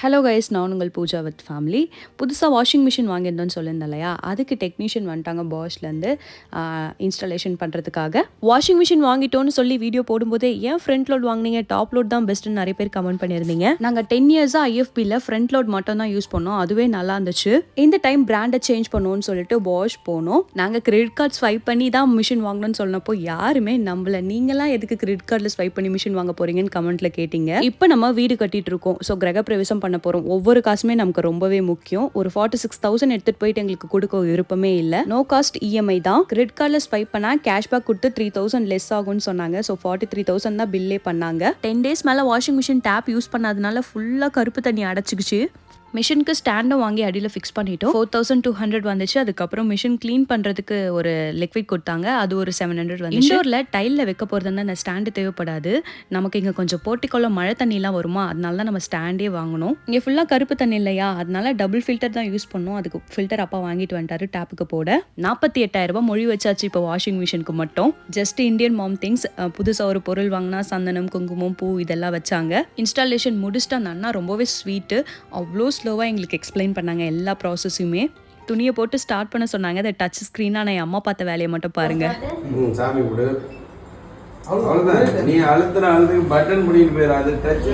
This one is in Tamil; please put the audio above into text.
ஹலோ கைஸ் நான் உங்கள் பூஜா வித் ஃபேமிலி புதுசாக வாஷிங் மிஷின் வாங்கியிருந்தோன்னு சொல்லியிருந்தேன் இல்லையா? அதுக்கு டெக்னீஷியன் வந்துட்டாங்க பாஷ்லேருந்து இன்ஸ்டாலேஷன் பண்ணுறதுக்காக வாஷிங் மிஷின் வாங்கிட்டோன்னு சொல்லி வீடியோ போடும்போதே ஏன் ஃப்ரண்ட் லோட் வாங்கினீங்க? டாப் லோட் தான் பெஸ்ட்டுன்னு நிறைய பேர் கமெண்ட் பண்ணியிருந்தீங்க. நாங்கள் டென் இயர்ஸாக ஐஎஃபியில் ஃப்ரண்ட் லோட் மட்டும் தான் யூஸ் பண்ணோம். அதுவே நல்லா இருந்துச்சு. இந்த டைம் பிராண்டை சேஞ்ச் பண்ணுவோம்னு சொல்லிட்டு பாஷ் போனோம். நாங்கள் கிரெடிட் கார்டு ஸ்வைப் பண்ணி தான் மிஷின் வாங்கணும்னு சொன்னப்போ யாருமே நம்பல. நீங்களாம் எதுக்கு கிரெடிட் கார்டில் ஸ்வைப் பண்ணி மிஷின் வாங்க போறீங்கன்னு கமெண்ட்டில் கேட்டிங்க. இப்போ நம்ம வீடு கட்டிட்டு இருக்கோம். ஸோ கிரகப்பிரவேசம் பண்ண போறோம். ஒவ்வொரு காசுமே நமக்கு ரொம்பவே முக்கியம். ஒரு ஃபார்ட்டி சிக்ஸ் தௌசண்ட் எடுத்துட்டு போயிட்டு எங்களுக்கு கொடுக்க விருப்பமே இல்லை. நோ காஸ்ட் இஎம்ஐ தான். கிரெடிட் கார்டில் ஸ்வைப் பண்ணா கேஷ்பேக் கொடுத்து த்ரீ தௌசண்ட் லெஸ் ஆகும்னு சொன்னாங்க. ஸோ ஃபார்ட்டி த்ரீ தௌசண்ட் தான் பில்லே பண்ணாங்க. டென் டேஸ் மேலே வாஷிங் மிஷின் டேப் யூஸ் பண்ணாதனால ஃபுல்லாக கருப்பு தண்ணி அடைச்சிக்கிச்சு. மிஷினுக்கு ஸ்டாண்டும் வாங்கி அடியில் ஃபிக்ஸ் பண்ணிட்டோம். ஃபோர் தௌசண்ட் டூ ஹண்ட்ரட் வந்துச்சு. அதுக்கப்புறம் மிஷின் க்ளீன் பண்ணுறதுக்கு ஒரு லிக்விட் கொடுத்தாங்க. அது ஒரு செவன் ஹண்ட்ரட் வந்து இன்டோரில் டைலில் வைக்க போகிறதுனா அந்த ஸ்டாண்டு தேவைப்படாது. நமக்கு இங்கே கொஞ்சம் போர்ட்டிக்கோல மழை தண்ணிலாம் வருமா? அதனால தான் நம்ம ஸ்டாண்டே வாங்கணும். இங்கே ஃபுல்லாக கருப்பு தண்ணி இல்லையா? அதனால டபுள் ஃபில்டர் தான் யூஸ் பண்ணோம். அதுக்கு ஃபில்டர் அப்பா வாங்கிட்டு வந்துட்டாரு டேப்புக்கு போட. நாற்பத்தி எட்டாயிரம் ரூபாய் மொழி வச்சாச்சு இப்போ வாஷிங் மிஷினுக்கு மட்டும். ஜஸ்ட் இந்தியன் மாம் திங்ஸ் புதுசாக ஒரு பொருள் வாங்கினா சந்தனம் குங்குமம் பூ இதெல்லாம் வச்சாங்க. இன்ஸ்டாலேஷன் முடிச்சுட்டு அந்த அண்ணா ரொம்பவே ஸ்வீட்டு அவ்வளோ ஸ்லோவாக எங்களுக்கு எக்ஸ்பிளைன் பண்ணாங்க எல்லா ப்ராசஸுமே துணியை போட்டு ஸ்டார்ட் பண்ண சொன்னாங்க. அதை டச் ஸ்க்ரீனாக நான் என் அம்மா பார்த்த வேலையை மட்டும் பாருங்க. சாமி கொடு. அவ்வளவுதான். நீ அழுத்துற அழுதுக்கு பட்டன் பண்ணிட்டு போயிரு. அது டச்